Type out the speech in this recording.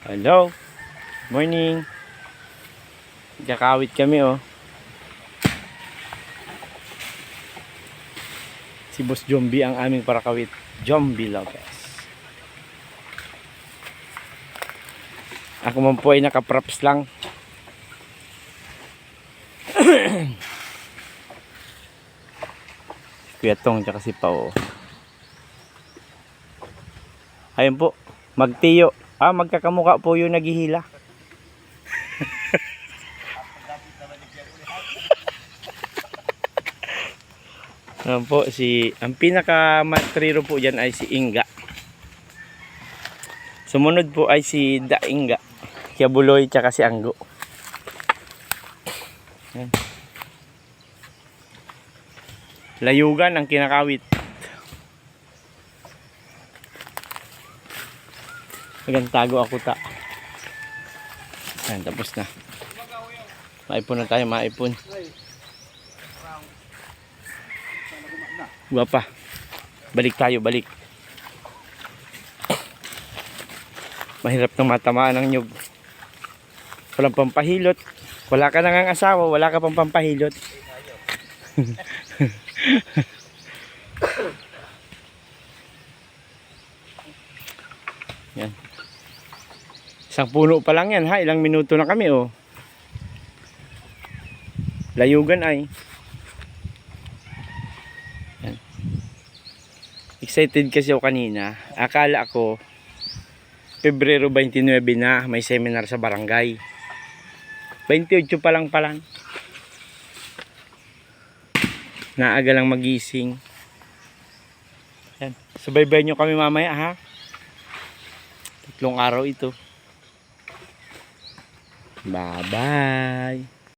Hello. Morning. Kakawit kami oh. Si Boss Jombi ang aming parakawit. Jombi Lopez. Ako man po ay nakaprops lang. Kuya Tong tsaka si Pao. Ayun po, magtiyo. Ah, magkakamuka po yung naghihila. Ayan po, si, ang pinaka matriro po dyan ay si Inga. Sumunod po ay si Da Inga. Kiabuloy tsaka si Anggo. Ayan. Layugan ang kinakawit. Tago ako ta. Ayan, tapos na. Maipon na tayo, maipon. Guwapa. Balik tayo, balik. Mahirap nang matamaan ng nyug. Walang pampahilot. Wala ka nang asawa, wala ka pang pampahilot. yan. Isang puno pa lang yan ha. Ilang minuto na kami oh. Layugan ay. Yan. Excited kasi ako kanina. Akala ko Pebrero 29 na may seminar sa barangay. 28 pa lang pa lang. Naaga lang magising. Yan. Subaybay nyo kami mamaya ha. Tatlong araw ito. Bye bye.